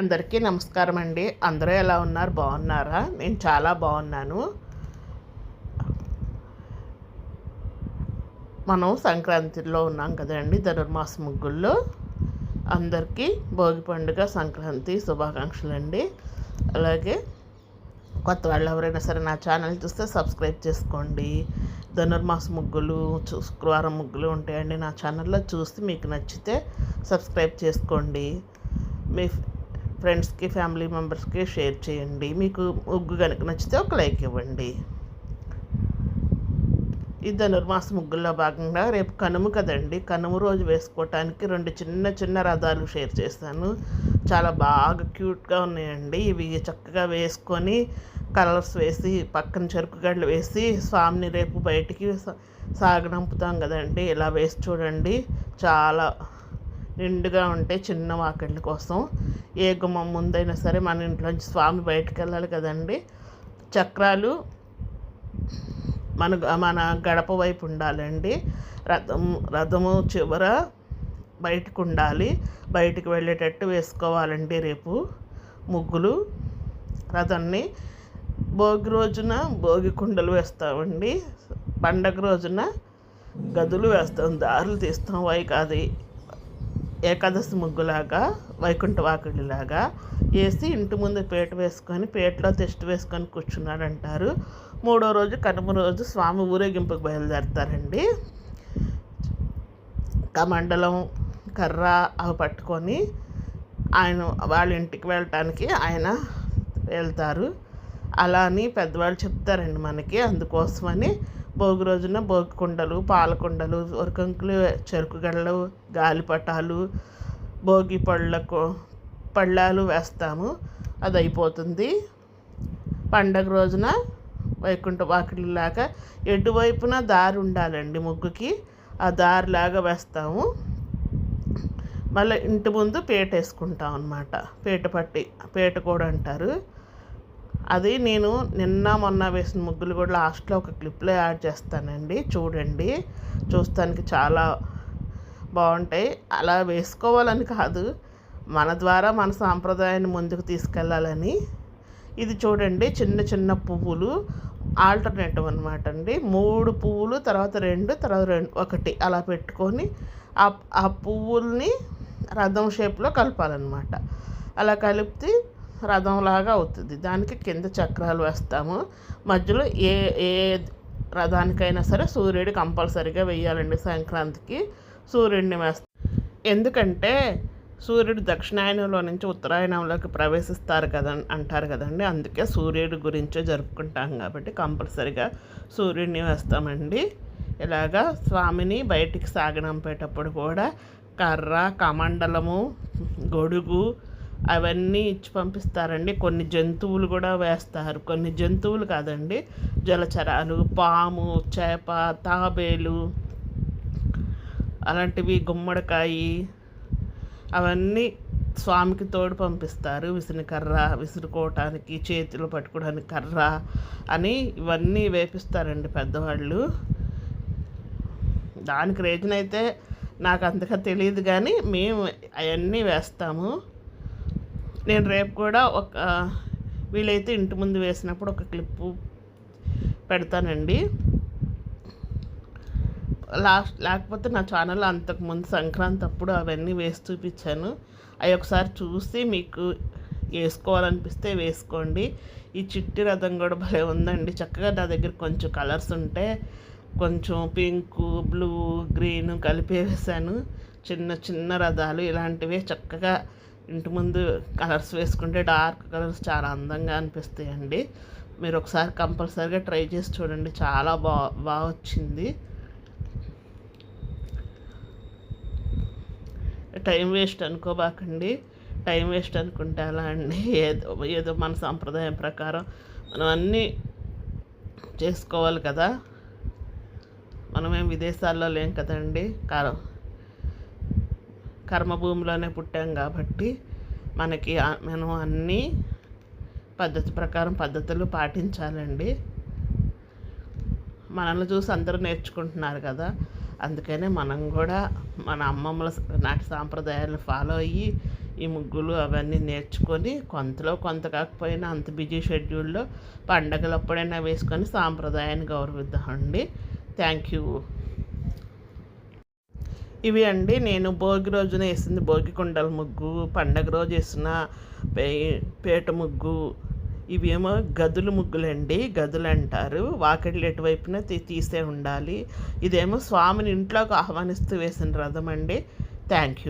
అందరికీ నమస్కారం అండి అందరూ ఎలా ఉన్నారు? బాగున్నారా? నేను చాలా బాగున్నాను. మనం సంక్రాంతిలో ఉన్నాం కదండి ధనుర్మాస ముగ్గుల్లో. అందరికీ భోగి పండుగ సంక్రాంతి శుభాకాంక్షలు అండి అలాగే కొత్త వాళ్ళు ఎవరైనా సరే నా ఛానల్ చూస్తే సబ్స్క్రైబ్ చేసుకోండి. ధనుర్మాస ముగ్గులు శుక్రవారం ముగ్గులు ఉంటాయండి నా ఛానల్లో. చూసి మీకు నచ్చితే సబ్స్క్రైబ్ చేసుకోండి. మీ ఫ్రెండ్స్కి ఫ్యామిలీ మెంబర్స్కి షేర్ చేయండి. మీకు ముగ్గు కనుక నచ్చితే ఒక లైక్ ఇవ్వండి. ఈ ధనుర్మాస ముగ్గుల్లో భాగంగా రేపు కనుము కదండి. కనుమ రోజు వేసుకోవటానికి రెండు చిన్న చిన్న రథాలు షేర్ చేశాను చాలా బాగా క్యూట్గా ఉన్నాయండి. ఇవి చక్కగా వేసుకొని కలర్స్ వేసి పక్కన చెరుకు గడ్డలు వేసి స్వామిని రేపు బయటికి సాగనంపుతాం కదండి. ఇలా వేసి చూడండి. చాలా నిండుగా ఉంటాయి చిన్న వాకిళ్ళ కోసం. ఏ గుమ్మం ముందైనా సరే మన ఇంట్లోంచి స్వామి బయటకు వెళ్ళాలి కదండి. చక్రాలు మన మన గడప వైపు ఉండాలండి. రథం రథము చివర బయటకు ఉండాలి. బయటికి వెళ్ళేటట్టు వేసుకోవాలండి రేపు ముగ్గులు. రథాన్ని భోగి రోజున భోగి కుండలు వేస్తామండి. పండగ రోజున గదులు వేస్తాం దారులు తీస్తాం. వైకాది ఏకాదశి ముగ్గులాగా వైకుంఠవాకుడిలాగా వేసి ఇంటి ముందు పీట వేసుకొని పీటలో తెస్ట్ వేసుకొని కూర్చున్నాడు అంటారు మూడో రోజు కనుమ రోజు స్వామి ఊరేగింపుకు బయలుదేరతారండి. కమండలం కర్ర అవి పట్టుకొని ఆయన వాళ్ళ ఇంటికి వెళ్ళటానికి ఆయన వెళ్తారు. అలా అని పెద్దవాళ్ళు చెప్తారండి మనకి అందుకోసమని. భోగి రోజున భోగి కుండలు పాలకుండలు ఉరకంకులు చెరుకు గడలు గాలిపటాలు భోగి పళ్ళకు పళ్ళాలు వేస్తాము. అది అయిపోతుంది పండగ రోజున వైకుంఠ వాకిలిలాగా ఎటువైపున దారి ఉండాలండి ముగ్గుకి ఆ దారిలాగా వేస్తాము. మళ్ళీ ఇంటి ముందు పీట వేసుకుంటాం అనమాట పీట పట్టి పీట కూడా అంటారు. అది నేను నిన్న మొన్న వేసిన ముగ్గులు కూడా లాస్ట్లో ఒక క్లిప్లో యాడ్ చేస్తానండి. చూడండి. చూస్తానికి చాలా బాగుంటాయి. అలా వేసుకోవాలని కాదు. మన ద్వారా మన సాంప్రదాయాన్ని ముందుకు తీసుకెళ్ళాలని. ఇది చూడండి. చిన్న చిన్న పువ్వులు. ఆల్టర్నేటివ్ అనమాట అండి. మూడు పువ్వులు తర్వాత రెండు తర్వాత రెండు ఒకటి. అలా పెట్టుకొని ఆ పువ్వుల్ని రథం షేప్లో కలపాలన్నమాట. అలా కలిపితే రథంలాగా అవుతుంది. దానికి కింద చక్రాలు వేస్తాము. మధ్యలో ఏ ఏ రథానికైనా సరే సూర్యుడు కంపల్సరీగా వేయాలండి సంక్రాంతికి. సూర్యుడిని వేస్తాం ఎందుకంటే సూర్యుడు దక్షిణాయనంలో నుంచి ఉత్తరాయణంలోకి ప్రవేశిస్తారు కదా అంటారు కదండి. అందుకే సూర్యుడి గురించే జరుపుకుంటాం కాబట్టి కంపల్సరిగా సూర్యుడిని వేస్తామండి. ఇలాగా స్వామిని బయటికి సాగనంపేటప్పుడు కూడా కర్ర కమండలము గొడుగు అవన్నీ ఇచ్చి పంపిస్తారండి. కొన్ని జంతువులు కూడా వేస్తారు. కొన్ని జంతువులు కాదండి. జలచరాలు పాము చేప తాబేలు అలాంటివి గుమ్మడికాయ అవన్నీ స్వామికి తోడు పంపిస్తారు. విసిని కర్ర విసురుకోవటానికి చేతిలో పట్టుకోవడానికి కర్ర అని ఇవన్నీ వేపిస్తారండి పెద్దవాళ్ళు. దానికి రీజన్ అయితే నాకు అంతగా తెలియదు కానీ మేము అవన్నీ వేస్తాము. నేను రేపు కూడా ఒక వీలైతే ఇంటి ముందు వేసినప్పుడు ఒక క్లిప్పు పెడతానండి. లాస్ట్ లేకపోతే నా ఛానల్ అంతకుముందు సంక్రాంతి అప్పుడు అవన్నీ వేసి చూపించాను. అవి ఒకసారి చూసి మీకు వేసుకోవాలనిపిస్తే వేసుకోండి. ఈ చిట్టి రథం కూడా భలే ఉందండి. చక్కగా నా దగ్గర కొంచెం కలర్స్ ఉంటే కొంచెం పింక్ బ్లూ గ్రీన్ కలిపి వేసాను చిన్న చిన్న రథాలు ఇలాంటివే చక్కగా ఇంటి ముందు కలర్స్ వేసుకుంటే డార్క్ కలర్స్ చాలా అందంగా అనిపిస్తాయండి. మీరు ఒకసారి కంపల్సరీగా ట్రై చేసి చూడండి. చాలా బా బాగా వచ్చింది. టైం వేస్ట్ అనుకోబాకండి. టైం వేస్ట్ అనుకుంటే అలా అండి? ఏదో ఏదో మన సాంప్రదాయం ప్రకారం మనం అన్నీ చేసుకోవాలి కదా. మనమేం విదేశాల్లో లేం కదండి. కాలం కర్మభూమిలోనే పుట్టాం కాబట్టి మనకి మనం అన్నీ పద్ధతి ప్రకారం పద్ధతులు పాటించాలండి. మనల్ని చూసి అందరూ నేర్చుకుంటున్నారు కదా. అందుకనే మనం కూడా మన అమ్మమ్మల నాటి సాంప్రదాయాలను ఫాలో అయ్యి ఈ ముగ్గులు అవన్నీ నేర్చుకొని కొంతలో కొంత కాకపోయినా అంత బిజీ షెడ్యూల్లో పండగలు అప్పుడైనా వేసుకొని సాంప్రదాయాన్ని గౌరవిద్దామండి. Thank you. ఇవి అండి. నేను భోగి రోజున వేసింది భోగి కుండల ముగ్గు పండగ రోజు వేసిన పే పేట ముగ్గు ఇవేమో గదులు ముగ్గులండి. గదులు అంటారు వాకిళ్ళు ఎటువైపున తీ తీసే ఉండాలి. ఇదేమో స్వామిని ఇంట్లోకి ఆహ్వానిస్తూ వేసిన రథం అండి. Thank you.